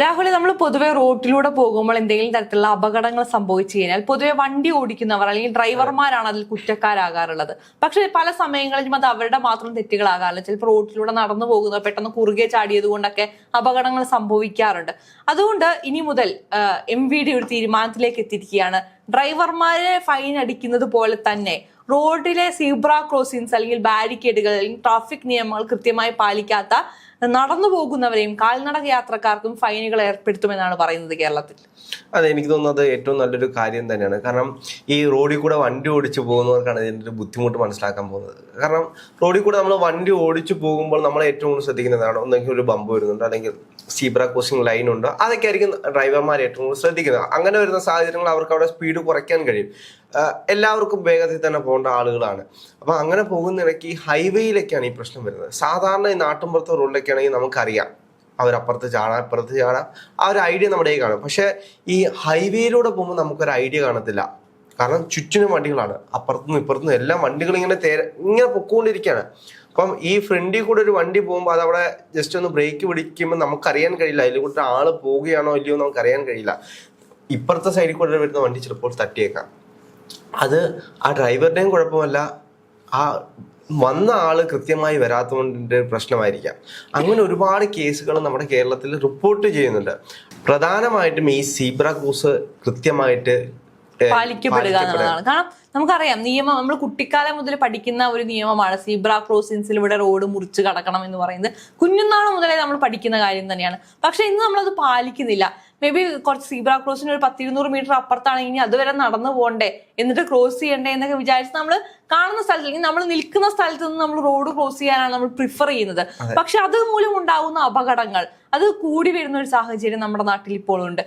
രാഹുൽ നമ്മൾ പൊതുവെ റോട്ടിലൂടെ പോകുമ്പോൾ എന്തെങ്കിലും തരത്തിലുള്ള അപകടങ്ങൾ സംഭവിച്ചു കഴിഞ്ഞാൽ പൊതുവെ വണ്ടി ഓടിക്കുന്നവർ അല്ലെങ്കിൽ ഡ്രൈവർമാരാണ് അതിൽ കുറ്റക്കാരാകാറുള്ളത്. പക്ഷെ പല സമയങ്ങളിലും അത് അവരുടെ മാത്രം തെറ്റുകളാകാറില്ല. ചിലപ്പോൾ റോട്ടിലൂടെ നടന്നു പോകുന്നവർ പെട്ടെന്ന് കുറുകെ ചാടിയത് കൊണ്ടൊക്കെ അപകടങ്ങൾ സംഭവിക്കാറുണ്ട്. അതുകൊണ്ട് ഇനി മുതൽ എം വി ഡി ഒരു തീരുമാനത്തിലേക്ക് എത്തിയിരിക്കുകയാണ്. ഡ്രൈവർമാരെ ഫൈൻ അടിക്കുന്നത് പോലെ തന്നെ റോഡിലെ സീബ്ര ക്രോസിങ്സ് അല്ലെങ്കിൽ ബാരിക്കേഡുകൾ അല്ലെങ്കിൽ ട്രാഫിക് നിയമങ്ങൾ കൃത്യമായി പാലിക്കാത്ത നടന്നു പോകുന്നവരെയും കാൽനട യാത്രക്കാർക്കും ഫൈനുകൾ ഏർപ്പെടുത്തുമെന്നാണ് പറയുന്നത് കേരളത്തിൽ. അതെ എനിക്ക് തോന്നുന്നത് ഏറ്റവും നല്ലൊരു കാര്യം തന്നെയാണ്. കാരണം ഈ റോഡിൽ കൂടെ വണ്ടി ഓടിച്ചു പോകുന്നവർക്കാണ് ഇതിന്റെ ഒരു ബുദ്ധിമുട്ട് മനസ്സിലാക്കാൻ പോകുന്നത്. കാരണം റോഡിൽ കൂടെ നമ്മൾ വണ്ടി ഓടിച്ചു പോകുമ്പോൾ നമ്മൾ ഏറ്റവും കൂടുതൽ ശ്രദ്ധിക്കുന്നതാണ് ഒന്നെങ്കിൽ ഒരു ബമ്പ് വരുന്നുണ്ട് അല്ലെങ്കിൽ സീബ്ര ക്രോസിംഗ് ലൈൻ ഉണ്ട്. അതൊക്കെ ആയിരിക്കും ഡ്രൈവർമാർ ഏറ്റവും കൂടുതൽ ശ്രദ്ധിക്കുന്നത്. അങ്ങനെ വരുന്ന സാഹചര്യങ്ങൾ അവർക്ക് അവിടെ സ്പീഡ് കുറയ്ക്കാൻ കഴിയും. എല്ലാവർക്കും വേഗത്തിൽ തന്നെ പോകേണ്ട ആളുകളാണ്. അപ്പൊ അങ്ങനെ പോകുന്നിടയ്ക്ക് ഈ ഹൈവേയിലൊക്കെയാണ് ഈ പ്രശ്നം വരുന്നത്. സാധാരണ ഈ നാട്ടിൻപുറത്തെ റോഡിലൊക്കെ ആണെങ്കിൽ നമുക്കറിയാം അവരപ്പുറത്ത് ചാടാം ഇപ്പുറത്ത് ചാടാം. ആ ഒരു ഐഡിയ നമ്മുടെ കയ്യിൽ കാണും. പക്ഷേ ഈ ഹൈവേയിലൂടെ പോകുമ്പോൾ നമുക്കൊരു ഐഡിയ കാണത്തില്ല. കാരണം ചുറ്റിനും വണ്ടികളാണ്. അപ്പുറത്തുനിന്നും ഇപ്പുറത്തുനിന്നും എല്ലാം വണ്ടികൾ ഇങ്ങനെ തേര ഇങ്ങനെ പൊക്കോണ്ടിരിക്കുകയാണ്. അപ്പം ഈ ഫ്രണ്ടിൽ കൂടെ ഒരു വണ്ടി പോകുമ്പോൾ അതവിടെ ജസ്റ്റ് ഒന്ന് ബ്രേക്ക് പിടിക്കുമ്പോൾ നമുക്കറിയാൻ കഴിയില്ല. അതിൽ കൂടെ ആൾ പോവുകയാണോ ഇല്ലയോ നമുക്കറിയാൻ കഴിയില്ല. ഇപ്പുറത്തെ സൈഡിൽ കൂടെ വരുന്ന വണ്ടി ചിലപ്പോൾ തട്ടിയേക്കാം. അത് ആ ഡ്രൈവറുടെയും കുഴപ്പമല്ല. ആ വന്ന ആൾ കൃത്യമായി വരാത്തതുകൊണ്ടിന്റെ പ്രശ്നമായിരിക്കാം. അങ്ങനെ ഒരുപാട് കേസുകൾ നമ്മുടെ കേരളത്തിൽ റിപ്പോർട്ട് ചെയ്യുന്നുണ്ട്. പ്രധാനമായിട്ടും ഈ സീബ്ര ക്രൂസ് കൃത്യമായിട്ട് പാലിക്കപ്പെടുക എന്നുള്ളതാണ്. കാരണം നമുക്കറിയാം നിയമം നമ്മൾ കുട്ടിക്കാലം മുതൽ പഠിക്കുന്ന ഒരു നിയമമാണ് സീബ്ര ക്രോസിംഗ്സിലൂടെ റോഡ് മുറിച്ച് കടക്കണം എന്ന് പറയുന്നത്. കുഞ്ഞുനാൾ മുതലേ നമ്മൾ പഠിക്കുന്ന കാര്യം തന്നെയാണ്. പക്ഷെ ഇന്ന് നമ്മളത് പാലിക്കുന്നില്ല. മേ ബി കുറച്ച് സീബ്ര ക്രോസിന് ഒരു പത്തിരുന്നൂറ് മീറ്റർ അപ്പുറത്താണെങ്കിൽ ഇനി അതുവരെ നടന്നു പോകണ്ടേ എന്നിട്ട് ക്രോസ് ചെയ്യണ്ടേ എന്നൊക്കെ വിചാരിച്ച് നമ്മൾ കാണുന്ന സ്ഥലത്ത് അല്ലെങ്കിൽ നമ്മൾ നിൽക്കുന്ന സ്ഥലത്ത് നിന്ന് നമ്മൾ റോഡ് ക്രോസ് ചെയ്യാനാണ് നമ്മൾ പ്രിഫർ ചെയ്യുന്നത്. പക്ഷെ അത് മൂലം ഉണ്ടാകുന്ന അപകടങ്ങൾ അത് കൂടി വരുന്ന ഒരു സാഹചര്യം നമ്മുടെ നാട്ടിൽ ഇപ്പോഴുണ്ട്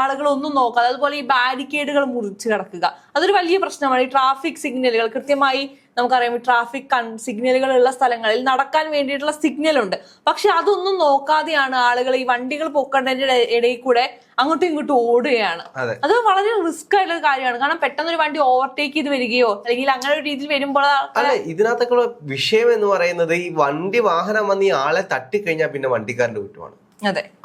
ആളുകൾ ഒന്നും നോക്കാതെ അതുപോലെ ഈ ബാരിക്കേഡുകൾ മുറിച്ച് കിടക്കുക. അതൊരു വലിയ പ്രശ്നമാണ്. ഈ ട്രാഫിക് സിഗ്നലുകൾ കൃത്യമായി നമുക്കറിയാം ഈ ട്രാഫിക് സിഗ്നലുകൾ ഉള്ള സ്ഥലങ്ങളിൽ നടക്കാൻ വേണ്ടിയിട്ടുള്ള സിഗ്നൽ ഉണ്ട് പക്ഷെ അതൊന്നും നോക്കാതെയാണ് ആളുകൾ ഈ വണ്ടികൾ പൊക്കേണ്ടതിന്റെ ഇട- ഇടയിൽ കൂടെ അങ്ങോട്ടും ഇങ്ങോട്ടും ഓടുകയാണ്. അതെ. വളരെ റിസ്ക് ആയിട്ടുള്ള കാര്യമാണ്. കാരണം പെട്ടെന്ന് ഒരു വണ്ടി ഓവർടേക്ക് ചെയ്ത് വരികയോ അല്ലെങ്കിൽ അങ്ങനെ ഒരു രീതിയിൽ വരുമ്പോൾ അല്ല ഇതിനകത്തൊക്കെയുള്ള വിഷയം എന്ന് പറയുന്നത് ഈ വണ്ടി വാഹനം വന്ന് ഈ ആളെ തട്ടിക്കഴിഞ്ഞാൽ പിന്നെ വണ്ടിക്കാരന്റെ കുറ്റമാണ്.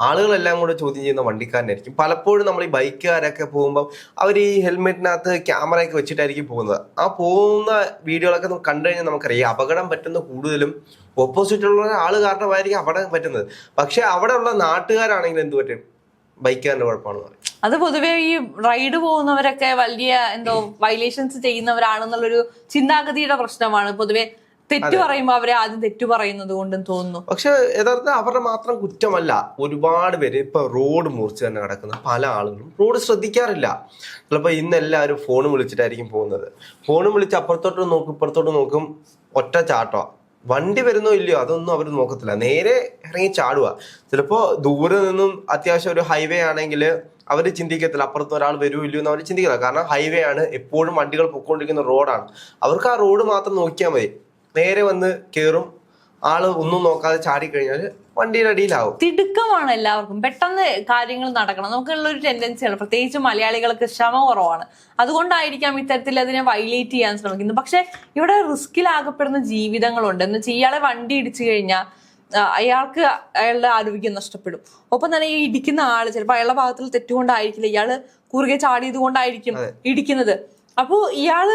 ആളുകളെല്ലാം കൂടെ ചോദ്യം ചെയ്യുന്ന വണ്ടിക്കാരനായിരിക്കും. പലപ്പോഴും നമ്മൾ ഈ ബൈക്കുകാരൊക്കെ പോകുമ്പോൾ അവർ ഈ ഹെൽമെറ്റിനകത്ത് ക്യാമറയൊക്കെ വെച്ചിട്ടായിരിക്കും പോകുന്നത്. ആ പോകുന്ന വീഡിയോകളൊക്കെ നമുക്ക് കണ്ടു കഴിഞ്ഞാൽ നമുക്കറിയാം അപകടം പറ്റുന്ന കൂടുതലും ഓപ്പോസിറ്റുള്ള ആൾ കാരണമായിരിക്കും അപകടം പറ്റുന്നത്. പക്ഷെ അവിടെ ഉള്ള നാട്ടുകാരാണെങ്കിൽ എന്ത് പറ്റും? ബൈക്കുകാരന്റെ കുഴപ്പമാണെന്ന് പറയും. അത് പൊതുവെ ഈ റൈഡ് പോകുന്നവരൊക്കെ വലിയ എന്തോ വയലേഷൻസ് ചെയ്യുന്നവരാണെന്നുള്ളൊരു ചിന്താഗതിയുടെ പ്രശ്നമാണ്. പൊതുവെ തെറ്റു പറയുമ്പോൾ അവരെ ആദ്യം തെറ്റു പറയുന്നത് കൊണ്ടും തോന്നുന്നു. പക്ഷെ യഥാർത്ഥത്തിൽ അവരുടെ മാത്രം കുറ്റമല്ല ഒരുപാട് പേര് ഇപ്പൊ റോഡ് മുറിച്ച് തന്നെ കിടക്കുന്ന പല ആളുകളും റോഡ് ശ്രദ്ധിക്കാറില്ല. ചിലപ്പോൾ ഇന്ന് എല്ലാവരും ഫോൺ വിളിച്ചിട്ടായിരിക്കും പോകുന്നത്. ഫോൺ വിളിച്ച് അപ്പുറത്തോട്ട് നോക്കും ഇപ്പുറത്തോട്ട് നോക്കും ഒറ്റ ചാട്ടോ. വണ്ടി വരുന്നോ ഇല്ലയോ അതൊന്നും അവർ നോക്കത്തില്ല. നേരെ ഇറങ്ങി ചാടുക ചിലപ്പോൾ ദൂരെ നിന്നും അത്യാവശ്യം ഒരു ഹൈവേ ആണെങ്കിൽ അവർ ചിന്തിക്കത്തില്ല അപ്പുറത്ത് ഒരാൾ വരുമോ ഇല്ലയോ എന്ന് അവർ ചിന്തിക്കില്ല കാരണം ഹൈവേ ആണ് എപ്പോഴും വണ്ടികൾ പൊക്കോണ്ടിരിക്കുന്ന റോഡാണ്. അവർക്ക് ആ റോഡ് മാത്രം നോക്കിയാൽ മതി. നേരെ വന്ന് കയറും ആൾ ഒന്നും നോക്കാതെ ചാടി ചാടിക്കഴിഞ്ഞാൽ വണ്ടിയുടെ അടിയിലാവും. തിടുക്കമാണ് എല്ലാവർക്കും. പെട്ടെന്ന് കാര്യങ്ങൾ നടക്കണം. നമുക്കുള്ള ഒരു ടെൻഡൻസിയാണ് പ്രത്യേകിച്ച് മലയാളികൾക്ക് ക്ഷമ കുറവാണ്. അതുകൊണ്ടായിരിക്കാം ഇത്തരത്തിൽ അതിനെ വൈലേറ്റ് ചെയ്യാൻ ശ്രമിക്കുന്നത്. പക്ഷെ ഇവിടെ റിസ്കിലാകപ്പെടുന്ന ജീവിതങ്ങളുണ്ട്. എന്ന് വെച്ചാൽ ഇയാളെ വണ്ടി ഇടിച്ചു കഴിഞ്ഞാൽ അയാൾക്ക് അയാളുടെ ആരോഗ്യം നഷ്ടപ്പെടും. ഒപ്പം തന്നെ ഈ ഇടിക്കുന്ന ആൾ ചിലപ്പോൾ അയാളുടെ ഭാഗത്തിൽ തെറ്റുകൊണ്ടായിരിക്കില്ല. ഇയാൾ കുറുകെ ചാടിയത് കൊണ്ടായിരിക്കും ഇടിക്കുന്നത്. അപ്പോൾ ഇയാൾ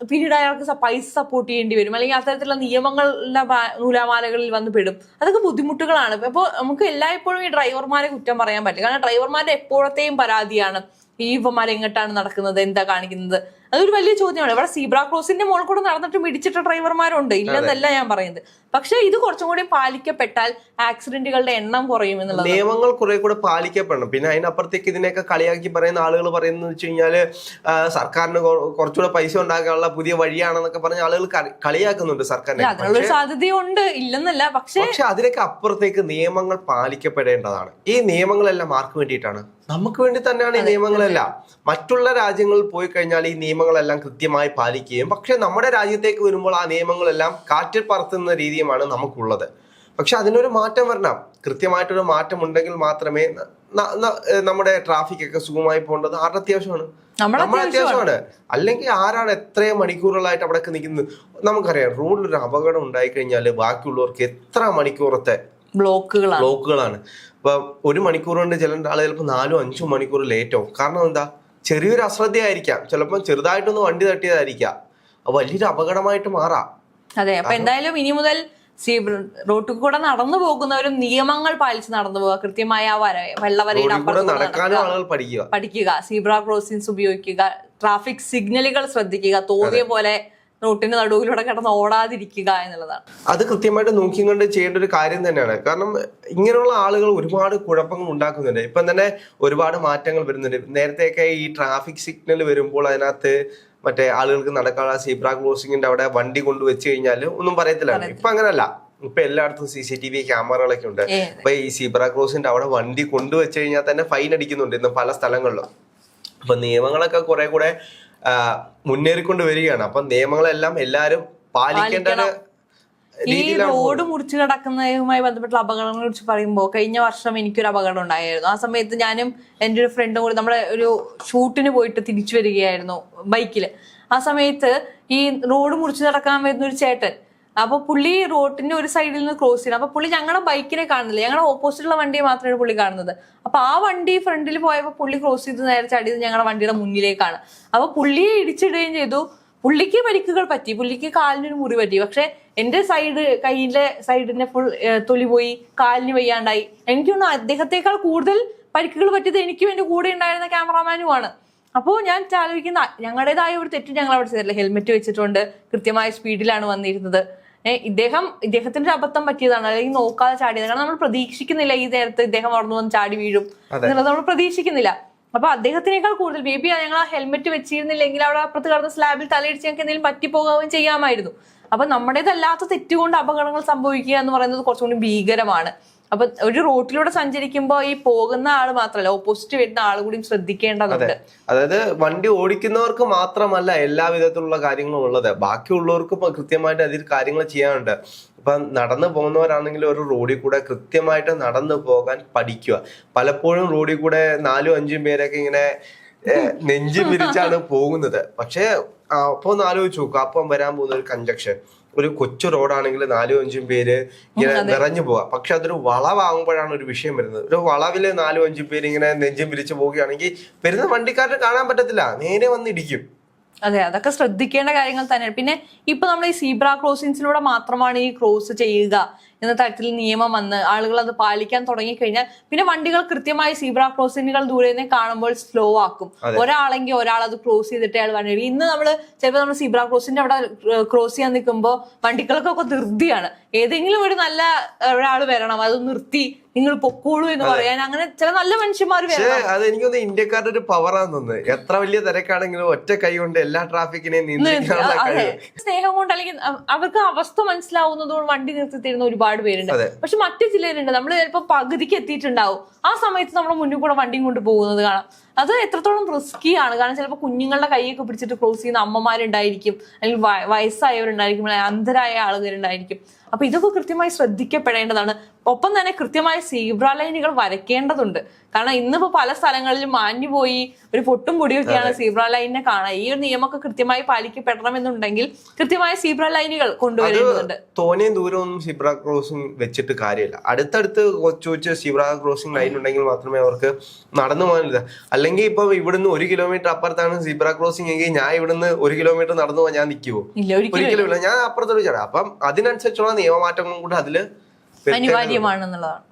പിന്നീട് അയാൾക്ക് പൈസ സപ്പോർട്ട് ചെയ്യേണ്ടി വരും. അല്ലെങ്കിൽ അത്തരത്തിലുള്ള നിയമങ്ങളുടെ നൂലാമാലകളിൽ വന്ന് പെടും. അതൊക്കെ ബുദ്ധിമുട്ടുകളാണ്. അപ്പോൾ നമുക്ക് എല്ലായ്പ്പോഴും ഈ ഡ്രൈവർമാരെ കുറ്റം പറയാൻ പറ്റില്ല. കാരണം ഡ്രൈവർമാരുടെ എപ്പോഴത്തെയും പരാതിയാണ്. ഈ ഇവന്മാർ എങ്ങോട്ടാണ് നടക്കുന്നത്? എന്താ കാണിക്കുന്നത്? അതൊരു വലിയ ചോദ്യമാണ്. ഇവിടെ സീബ്ര ക്രോസിന്റെ മോൾ കൂടെ നടന്നിട്ട് മിടിച്ചിട്ട ഡ്രൈവർമാരുണ്ട്. ഇല്ലെന്നല്ല ഞാൻ പറയുന്നത്. പക്ഷേ ഇത് കുറച്ചും കൂടി പാലിക്കപ്പെട്ടാൽ ആക്സിഡന്റുകളുടെ എണ്ണം കുറയും എന്നുള്ളത് നിയമങ്ങൾ കുറെ കൂടെ പാലിക്കപ്പെടണം. പിന്നെ അതിനപ്പുറത്തേക്ക് ഇതിനെയൊക്കെ കളിയാക്കി പറയുന്ന ആളുകൾ പറയുന്നത് വെച്ച് കഴിഞ്ഞാൽ സർക്കാരിന് കുറച്ചുകൂടെ പൈസ ഉണ്ടാക്കാനുള്ള പുതിയ വഴിയാണെന്നൊക്കെ പറഞ്ഞ ആളുകൾ കളി- കളിയാക്കുന്നുണ്ട് സർക്കാരിനെ. അതിനുള്ള ഒരു സാധ്യതയുണ്ട്. ഇല്ലെന്നല്ല പക്ഷെ പക്ഷെ അതിനൊക്കെ അപ്പുറത്തേക്ക് നിയമങ്ങൾ പാലിക്കപ്പെടേണ്ടതാണ്. ഈ നിയമങ്ങളെല്ലാം ആർക്ക് വേണ്ടിയിട്ടാണ്? നമുക്ക് വേണ്ടി തന്നെയാണ് ഈ നിയമങ്ങളെല്ലാം. മറ്റുള്ള രാജ്യങ്ങളിൽ പോയി കഴിഞ്ഞാൽ ഈ നിയമങ്ങളെല്ലാം കൃത്യമായി പാലിക്കുകയും പക്ഷെ നമ്മുടെ രാജ്യത്തേക്ക് വരുമ്പോൾ ആ നിയമങ്ങളെല്ലാം കാറ്റിൽ പറത്തുന്ന രീതിയുമാണ് നമുക്കുള്ളത്. പക്ഷെ അതിനൊരു മാറ്റം വരണം. കൃത്യമായിട്ടൊരു മാറ്റം ഉണ്ടെങ്കിൽ മാത്രമേ നമ്മുടെ ട്രാഫിക് ഒക്കെ സുഖമായി പോകേണ്ടത് ആരുടെ അത്യാവശ്യമാണ് നമ്മുടെ അത്യാവശ്യമാണ്. അല്ലെങ്കിൽ ആരാണ് എത്രയും മണിക്കൂറുകളായിട്ട് അവിടെ നിൽക്കുന്നത്? നമുക്കറിയാം റോഡിൽ ഒരു അപകടം ഉണ്ടായി കഴിഞ്ഞാൽ ബാക്കിയുള്ളവർക്ക് എത്ര മണിക്കൂറത്തെ ബ്ലോക്കുകളാണ്. ബ്ലോക്കുകളാണ്. ഇപ്പൊ ഒരു മണിക്കൂർ കൊണ്ട് ചില ആൾ ചിലപ്പോൾ നാലോ അഞ്ചോ മണിക്കൂർ ലേറ്റ് ആവും. കാരണം എന്താ? ചെറിയൊരു അശ്രദ്ധയായിരിക്കാം ചിലപ്പോൾ ചെറുതായിട്ടൊന്ന് വണ്ടി തട്ടിയതായിരിക്കാം. വലിയൊരു അപകടമായിട്ട് മാറാം. അതെ അപ്പൊ എന്തായാലും ഇനി മുതൽ റോട്ടിൽ കൂടെ നടന്നു പോകുന്നവരും നിയമങ്ങൾ പാലിച്ച് നടന്നു പോകുക കൃത്യമായ ആ വര വെള്ളവരയുടെ. ആളുകൾ പഠിക്കുക. പഠിക്കുക. സീബ്ര ക്രോസിംഗ്സ് ഉപയോഗിക്കുക. ട്രാഫിക് സിഗ്നലുകൾ ശ്രദ്ധിക്കുക. തോന്നിയ പോലെ റോട്ടിന് നടുവിലൂടെ കിടന്ന് ഓടാതിരിക്കുക എന്നുള്ളതാണ്. അത് കൃത്യമായിട്ട് നോക്കി കണ്ട് ചെയ്യേണ്ട ഒരു കാര്യം തന്നെയാണ്. കാരണം ഇങ്ങനെയുള്ള ആളുകൾ ഒരുപാട് കുഴപ്പങ്ങൾ ഉണ്ടാക്കുന്നുണ്ട്. ഇപ്പം തന്നെ ഒരുപാട് മാറ്റങ്ങൾ വരുന്നുണ്ട്. നേരത്തെയൊക്കെ ഈ ട്രാഫിക് സിഗ്നൽ വരുമ്പോൾ അതിനകത്ത് മറ്റേ ആളുകൾക്ക് നടക്കാനുള്ള സീബ്ര ക്രോസിംഗിന്റെ അവിടെ വണ്ടി കൊണ്ട് വെച്ച് കഴിഞ്ഞാൽ ഒന്നും പറയത്തില്ല. ഇപ്പൊ അങ്ങനല്ല. ഇപ്പൊ എല്ലായിടത്തും സി സി ടി വി ക്യാമറകളൊക്കെ ഉണ്ട് അപ്പൊ ഈ സീബ്ര ക്രോസിന്റെ അവിടെ വണ്ടി കൊണ്ടുവച്ച് കഴിഞ്ഞാൽ തന്നെ ഫൈൻ അടിക്കുന്നുണ്ട് ഇന്ന് പല സ്ഥലങ്ങളിലും. അപ്പൊ നിയമങ്ങളൊക്കെ കുറെ കൂടെ മുന്നേറിക്കൊണ്ട് വരികയാണ്. അപ്പൊ നിയമങ്ങളെല്ലാം എല്ലാരും പാലിക്കേണ്ട ഈ റോഡ് മുറിച്ചു കിടക്കുന്നതുമായി ബന്ധപ്പെട്ട അപകടങ്ങളെ കുറിച്ച് പറയുമ്പോൾ കഴിഞ്ഞ വർഷം എനിക്കൊരു അപകടം ഉണ്ടായിരുന്നു. ആ സമയത്ത് ഞാനും എന്റെ ഒരു ഫ്രണ്ടും കൂടി നമ്മുടെ ഒരു ഷൂട്ടിന് പോയിട്ട് തിരിച്ചു വരികയായിരുന്നു ബൈക്കിൽ. ആ സമയത്ത് ഈ റോഡ് മുറിച്ചു നടക്കാൻ വരുന്ന ഒരു ചേട്ടൻ അപ്പൊ പുള്ളി റോഡിന്റെ ഒരു സൈഡിൽ നിന്ന് ക്രോസ് ചെയ്യണം. അപ്പൊ പുള്ളി ഞങ്ങളുടെ ബൈക്കിനെ കാണുന്നില്ല. ഞങ്ങളുടെ ഓപ്പോസിറ്റുള്ള വണ്ടിയെ മാത്രമേ പുള്ളി കാണുന്നത്. അപ്പൊ ആ വണ്ടി ഫ്രണ്ടിൽ പോയപ്പോൾ പുള്ളി ക്രോസ് ചെയ്ത് നേരെ ചാടിയത് ഞങ്ങളുടെ വണ്ടിയുടെ മുന്നിലേക്കാണ്. അപ്പൊ പുള്ളിയെ ഇടിച്ചിടുകയും ചെയ്തു. പുള്ളിക്ക് പരിക്കുകൾ പറ്റി. പുള്ളിക്ക് കാലിനൊരു മുറി പറ്റി. പക്ഷെ എന്റെ സൈഡ് കയ്യിലെ സൈഡിന്റെ ഫുൾ തൊലി പോയി. കാലിന് വയ്യാണ്ടായി. എനിക്ക് തോന്നുന്നു അദ്ദേഹത്തെക്കാൾ കൂടുതൽ പരിക്കുകൾ പറ്റിയത് എനിക്കും എന്റെ കൂടെ ഉണ്ടായിരുന്ന ക്യാമറാമാനുമാണ് അപ്പോൾ ഞാൻ ആലോചിക്കുന്ന ഞങ്ങളുടേതായ ഒരു തെറ്റ് ഞങ്ങൾ അവിടെ ചെയ്തില്ല ഹെൽമെറ്റ് വെച്ചിട്ടുണ്ട്. കൃത്യമായ സ്പീഡിലാണ് വന്നിരുന്നത്. ഇദ്ദേഹം ഇദ്ദേഹത്തിന്റെ ഒരു അബദ്ധം പറ്റിയതാണ്. അല്ലെങ്കിൽ നോക്കാതെ ചാടിയത്. കാരണം നമ്മൾ പ്രതീക്ഷിക്കുന്നില്ല ഈ നേരത്തെ ഇദ്ദേഹം വളർന്നു വന്ന് ചാടി വീഴും എന്നുള്ളത് നമ്മൾ പ്രതീക്ഷിക്കുന്നില്ല. അപ്പൊ അദ്ദേഹത്തിനേക്കാൾ കൂടുതൽ മേ ബി ഞങ്ങൾ ആ ഹെൽമെറ്റ് വെച്ചിരുന്നില്ലെങ്കിൽ അവിടെ അപ്പുറത്ത് കടന്ന സ്ലാബിൽ തലയിടിച്ച് ഞങ്ങൾക്ക് എന്തെങ്കിലും പറ്റിപ്പോകുകയും ചെയ്യാമായിരുന്നു. അപ്പൊ നമ്മുടേതല്ലാത്ത തെറ്റുകൊണ്ട് അപകടങ്ങൾ സംഭവിക്കുക എന്ന് പറയുന്നത് കുറച്ചുകൂടി ഭീകരമാണ്. അപ്പൊ ഒരു റോട്ടിലൂടെ സഞ്ചരിക്കുമ്പോൾ ഈ പോകുന്ന ആൾ മാത്രമല്ല ഓപ്പോസിറ്റ് വരുന്ന ആൾ കൂടി ശ്രദ്ധിക്കേണ്ടതുണ്ട്. അതായത് വണ്ടി ഓടിക്കുന്നവർക്ക് മാത്രമല്ല എല്ലാ വിധത്തിലുള്ള കാര്യങ്ങളും ഉള്ളത്. ബാക്കിയുള്ളവർക്കും കൃത്യമായിട്ട് അതിൽ കാര്യങ്ങൾ ചെയ്യാനുണ്ട്. ഇപ്പൊ നടന്നു പോകുന്നവരാണെങ്കിൽ ഒരു റോഡിൽ കൂടെ കൃത്യമായിട്ട് നടന്നു പോകാൻ പഠിക്കുക. പലപ്പോഴും റോഡിൽ കൂടെ നാലും അഞ്ചും പേരൊക്കെ ഇങ്ങനെ നെഞ്ചു പിരിച്ചാണ് പോകുന്നത്. പക്ഷേ അപ്പൊ ഒന്ന് ആലോചിച്ച് നോക്കുക അപ്പം വരാൻ പോകുന്ന ഒരു കഞ്ചക്ഷൻ ഒരു കൊച്ചു റോഡാണെങ്കിൽ നാലും അഞ്ചും പേര് ഇങ്ങനെ നിറഞ്ഞു പോവാ. പക്ഷെ അതൊരു വളവാകുമ്പോഴാണ് ഒരു വിഷയം വരുന്നത്. ഒരു വളവിൽ നാലും അഞ്ചും പേര് ഇങ്ങനെ നെഞ്ചും പിരിച്ചു പോവുകയാണെങ്കിൽ വരുന്ന വണ്ടിക്കാരുടെ കാണാൻ പറ്റത്തില്ല. നേരെ വന്ന് ഇടിക്കും. അതെ അതൊക്കെ ശ്രദ്ധിക്കേണ്ട കാര്യങ്ങൾ തന്നെയാണ്. പിന്നെ ഇപ്പൊ നമ്മൾ ഈ സീബ്ര ക്രോസിംഗ്സിലൂടെ മാത്രമാണ് ഈ ക്രോസ് ചെയ്യുക. എന്ന തരത്തിൽ നിയമം വന്ന് ആളുകൾ അത് പാലിക്കാൻ തുടങ്ങിക്കഴിഞ്ഞാൽ പിന്നെ വണ്ടികൾ കൃത്യമായി സീബ്ര ക്രോസിങ്ങുകൾ ദൂരെ നിന്ന് കാണുമ്പോൾ സ്ലോ ആക്കും. ഒരാളെങ്കിൽ ഒരാൾ അത് ക്രോസ് ചെയ്തിട്ട് അയാൾ വണ്ടി ഇന്ന് നമ്മൾ ചിലപ്പോൾ നമ്മൾ സീബ്ര ക്രോസിന്റെ അവിടെ ക്രോസ് ചെയ്യാൻ നിൽക്കുമ്പോൾ വണ്ടികൾക്കൊക്കെ ധൃതിയാണ്. ഏതെങ്കിലും ഒരു നല്ല ഒരാൾ വരണം. അത് നിർത്തി നിങ്ങൾ പൊക്കോളൂ എന്ന് പറയാൻ അങ്ങനെ ചില നല്ല മനുഷ്യന്മാർ അത് എനിക്കൊന്ന് ഇന്ത്യക്കാരുടെ ഒരു പവറാന്ന് തോന്നുന്നത് എത്ര വലിയ തിരക്കാണെങ്കിലും ഒറ്റ കൈ കൊണ്ട് എല്ലാ ട്രാഫിക്കിനെയും സ്നേഹം കൊണ്ട് അല്ലെങ്കിൽ അവർക്ക് അവസ്ഥ മനസ്സിലാവുന്നതുകൊണ്ട് വണ്ടി നിർത്തി തരുന്ന ഒരുപാട് പേരുണ്ട്. അതെ. പക്ഷെ മറ്റു ജില്ലയിലുണ്ട്. നമ്മൾ ചിലപ്പോൾ പകുതിക്ക് എത്തിയിട്ടുണ്ടാവും. ആ സമയത്ത് നമ്മൾ മുന്നിൽ കൂടെ വണ്ടിയും കൊണ്ട് പോകുന്നത് കാണാം. അത് എത്രത്തോളം റിസ്കി ആണ്? കാരണം ചിലപ്പോൾ കുഞ്ഞുങ്ങളുടെ കൈയൊക്കെ പിടിച്ചിട്ട് ക്ലോസ് ചെയ്യുന്ന അമ്മമാരുണ്ടായിരിക്കും. അല്ലെങ്കിൽ വയ- വയസ്സായവരുണ്ടായിരിക്കും. അന്ധരായ ആളുകളുണ്ടായിരിക്കും. അപ്പൊ ഇതൊക്കെ കൃത്യമായി ശ്രദ്ധിക്കപ്പെടേണ്ടതാണ്. ഒപ്പം തന്നെ കൃത്യമായ സീബ്ര ലൈനുകൾ വരയ്ക്കേണ്ടതുണ്ട്. കാരണം ഇന്നിപ്പോ പല സ്ഥലങ്ങളിലും മാഞ്ഞു പോയി ഒരു പൊട്ടും പൊടിയൊക്കെയാണ് സീബ്ര ലൈനിനെ കാണാൻ ഈ ഒരു നിയമമൊക്കെ കൃത്യമായി പാലിക്കപ്പെടണമെന്നുണ്ടെങ്കിൽ കൃത്യമായ സീബ്ര ലൈനുകൾ കൊണ്ടുവരേണ്ടതുണ്ട് തോനെയും ദൂരമൊന്നും സിബ്ര ക്രോസിംഗ് വെച്ചിട്ട് കാര്യമില്ല. അടുത്തടുത്ത് കൊച്ചു കൊച്ചു സിബ്ര ക്രോസിംഗ് ലൈൻ ഉണ്ടെങ്കിൽ മാത്രമേ അവർക്ക് നടന്നു പോകാനില്ല അല്ലെങ്കിൽ ഇപ്പൊ ഇവിടുന്ന് ഒരു കിലോമീറ്റർ അപ്പുറത്താണ് സീബ്ര ക്രോസിംഗ് എങ്കിൽ ഞാൻ ഇവിടുന്ന് ഒരു കിലോമീറ്റർ നടന്നു പോകാൻ ഞാൻ നിൽക്കുവോ ഇല്ല ഒരിക്കലും ഇല്ല. ഞാൻ അപ്പുറത്തോട്ട് ചേട്ടാ അപ്പം അതിനനുസരിച്ചുള്ള നിയമമാറ്റങ്ങളും കൂടെ അതിൽ അനിവാര്യമാണെന്നുള്ളതാണ്.